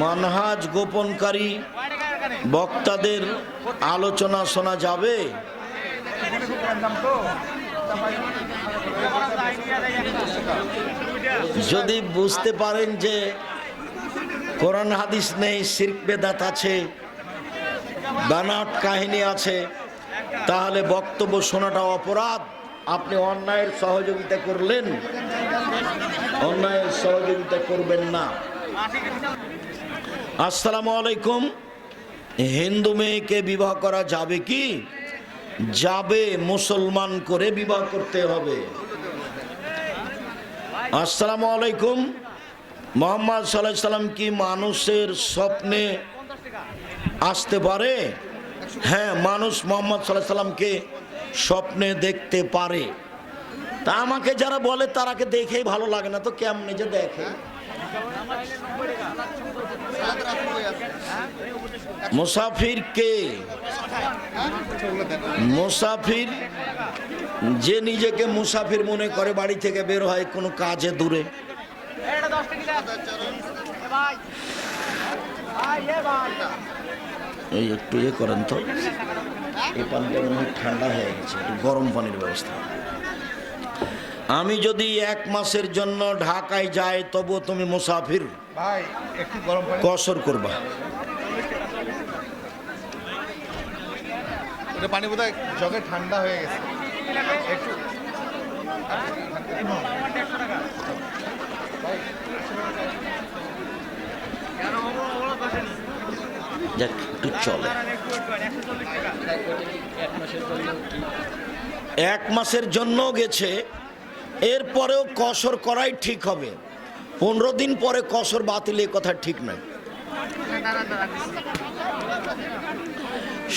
মানহাজ গোপনকারী বক্তাদের আলোচনা শোনা যাবে। যদি বুঝতে পারেন যে কোরআন হাদিস নেই, শির্ক বেদাত আছে, বানাট কাহিনী আছে, তাহলে বক্তব্য শোনাটা অপরাধ। আপনি অন্যায়ের সহযোগিতা করলেন, অন্যায়ের সহযোগিতা করবেন না। আসসালামু আলাইকুম। হিন্দু মেয়েকে বিবাহ করা যাবে কি? যাবে মুসলমান করে বিবাহ করতে হবে। আসসালামু আলাইকুম। মোহাম্মদ সাল্লাহ সাল্লাম কি মানুষের স্বপ্নে আসতে পারে? হ্যাঁ মানুষ মোহাম্মদ সাল্লাহ সাল্লামকে স্বপ্নে দেখতে পারে। তা আমাকে যারা বলে তারাকে দেখেই ভালো লাগে না, তো কেমনে যে দেখে? মুসাফির কে? মুসাফির যে নিজেকে মুসাফির মনে করে বাড়ি থেকে বের হয় কোনো কাজে দূরে। এই একটু ইয়ে করেন তো। এই পানিটা মনে হয় ঠান্ডা হয়ে গেছে, একটু গরম পানির ব্যবস্থা। আমি যদি এক মাসের জন্য ঢাকায় যাই তবু তুমি মুসাফির। কসর করবা। পানি বোধহয় জগে ঠান্ডা হয়ে গেছে। একটু যাক একটু চলে। এক মাসের জন্য গেছে এরপরেও কসর করাই ঠিক হবে। পনেরো দিন পরে কসর বাতিল এ কথা ঠিক নয়।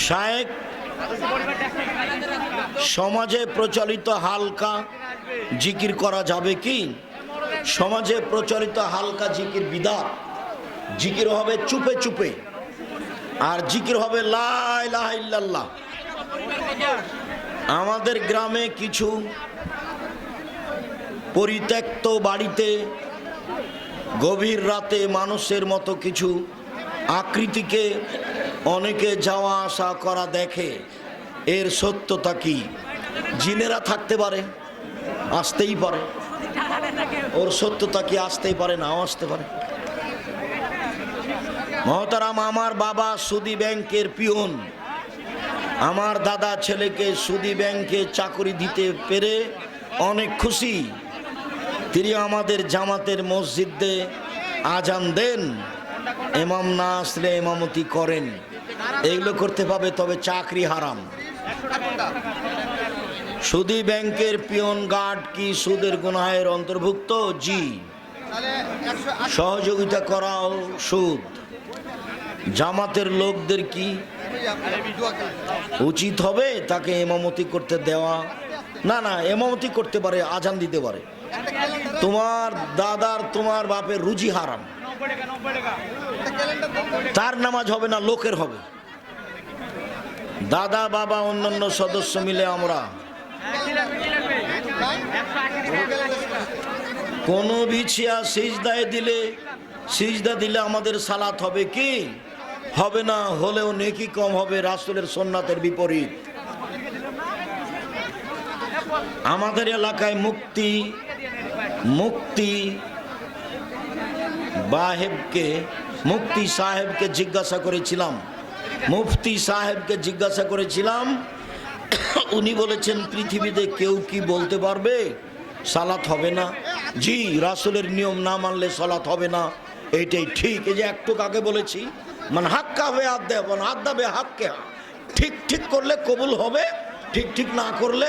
শায়েক, সমাজে প্রচলিত হালকা জিকির করা যাবে কি? সমাজে প্রচলিত হালকা জিকির বিদা জিকির হবে চুপে চুপে, আর জিকির হবে লা ইলাহা আমাদের গ্রামে কিছু পরিত্যক্ত বাড়িতে গভীর রাতে মানুষের মতো কিছু আকৃতিকে অনেকে যাওয়া আসা করা দেখে। এর সত্যতা কি? জিনেরা থাকতে পারে, আসতেই পারে। ওর সত্যতা কি আসতেই পারে, নাও আসতে পারে। মহতারাম, আমার বাবা সুদি ব্যাংকের পিয়ন। আমার দাদা ছেলেকে সুদি ব্যাংকে চাকরি দিতে পেরে অনেক খুশি। তিনি আমাদের জামাতের মসজিদে আজান দেন। এমাম না আসলে এমামতি করেন। এগুলো করতে পাবে, তবে চাকরি হারাম। সুদি ব্যাংকের পিয়ন গার্ড কি সুদের গুনাহের অন্তর্ভুক্ত? জি। সহযোগিতা করাও সুদ। জামাতের লোকদের কি উচিত হবে তাকে এমামতি করতে দেওয়া? না না এমামতি করতে পারে, আজান দিতে পারে। তোমার দাদার তোমার বাপের রুজি হারাম। তার নামাজ হবে না, লোকের হবে। দাদা, বাবা, অন্যান্য সদস্য মিলে আমরা কোনো বিছিয়া সিজদায় দিলে, সিজদা দিলে আমাদের সালাত হবে কি? হবে না, হলেও নেকি কম হবে রাসুলের সোননাথের বিপরীত। আমাদের এলাকায় মুক্তি মুক্তি বাহেবকে মুফতি সাহেবকে জিজ্ঞাসা করেছিলাম। মুফতি সাহেবকে জিজ্ঞাসা করেছিলাম, উনি বলেছেন, পৃথিবীতে কেউ কি বলতে পারবে? সালাত হবে না। জি, রাসুলের নিয়ম না মানলে সালাত হবে না। এইটাই ঠিক। এই যে একটু কাকে বলেছি মানে হাক্কা হবে হাত দেব হাত দেবে হাক্কে। ঠিক ঠিক করলে কবুল হবে, ঠিক ঠিক না করলে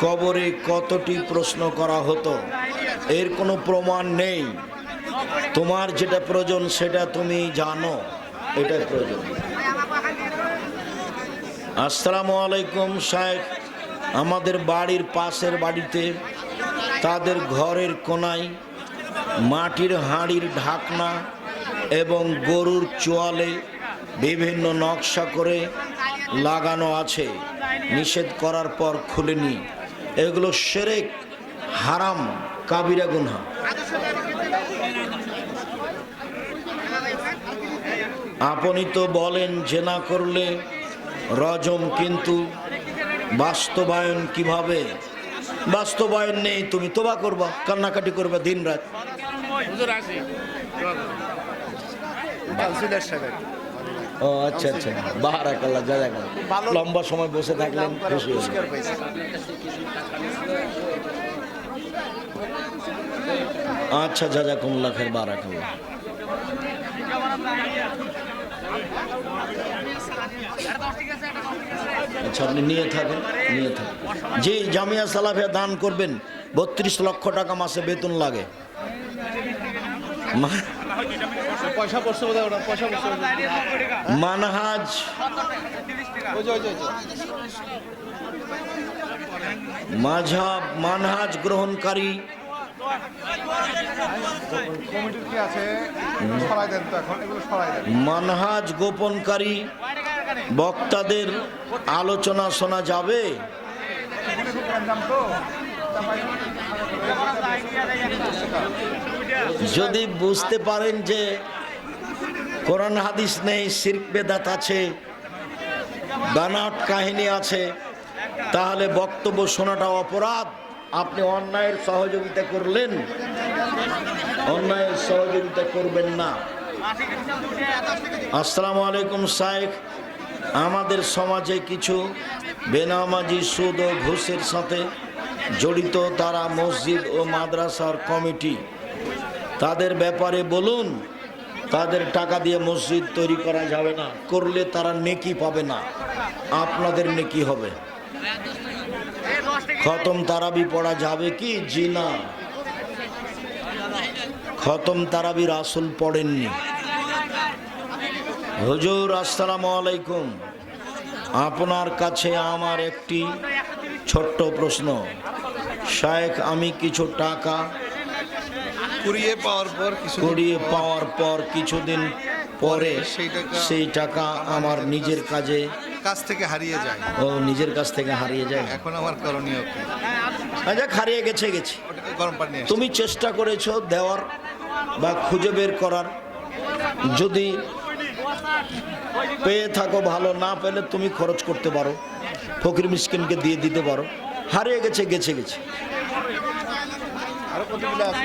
কবরে কতটি প্রশ্ন করা হতো? এর কোনো প্রমাণ নেই। তোমার যেটা প্রয়োজন, সেটা তুমি জানো। এটাই প্রয়োজন। আসসালামু আলাইকুম সাহেব আমাদের বাড়ির পাশের বাড়িতে, তাদের ঘরের কোনায়, মাটির হাঁড়ির ঢাকনা এবং গরুর চোয়ালে বিভিন্ন নকশা করে লাগানো আছে। নিষেধ করার পর খুলেনি। এগুলো সেরেক হারাম কাবিরা গুনহা। আপনি তো বলেন জেনা করলে রজম কিন্তু বাস্তবায়ন কীভাবে? বাস্তবায়ন নেই তুমি তোবা করবা কান্নাকাটি করবা দিন রাত। ও আচ্ছা আচ্ছা। বাহার আকাল্লা যা দেখা লম্বা সময় বসে থাকলেন খুশি। আচ্ছা যা যা কুমলা খের বারাকাল্লাহ আচ্ছা আপনি নিয়ে থাকেন নিয়ে থাকেন। যে জামিয়া সালাফিয়া দান করবেন। বত্রিশ লক্ষ টাকা মাসে বেতন লাগে। মানহাজ। মাঝাব মানহাজ গ্রহণকারী। মানহাজ গোপনকারী। বক্তাদের আলোচনা শোনা যাবে। তো। যদি বুঝতে পারেন যে কোরআন হাদিস নেই, শির্ক বেদাত আছে, বানাট কাহিনী আছে, তাহলে বক্তব্য শোনাটা অপরাধ। আপনি অন্যায়ের সহযোগিতা করলেন, অন্যায়ের সহযোগিতা করবেন না। আসসালামু আলাইকুম সাহেব আমাদের সমাজে কিছু বেনামাজি, সুদ ও ঘুষের সাথে জড়িত তারা মসজিদ ও মাদ্রাসার কমিটি। তাদের ব্যাপারে বলুন, তাদের টাকা দিয়ে মসজিদ তৈরি করা যাবে না, করলে তারা নেকি পাবে না, আপনাদের নেকি হবে। খতম তারাবি পড়া যাবে কি? জি না। খতম তারাবি রাসুল পড়েননি। হুজুর, আসসালামু আলাইকুম। আপনার কাছে আমার একটি ছোট্ট প্রশ্ন। শায়েখ, আমি কিছু টাকা কুড়িয়ে পাওয়ার পর কিছু কুড়িয়ে পাওয়ার পর কিছুদিন পরে সেই টাকা- আমার নিজের কাজে কাছ থেকে হারিয়ে যায়। ও নিজের কাছ থেকে হারিয়ে যায়। এখন আমার করণীয় আচ্ছা হারিয়ে গেছে গেছে। গরম পানি তুমি চেষ্টা করেছ দেওয়ার বা খুঁজে বের করার। যদি পেয়ে থাকো ভালো না পেলে তুমি খরচ করতে পারো। ফকির মিসকিনকে দিয়ে দিতে পারো। হারিয়ে গেছে গেছে গেছে। কতগুলো আছে।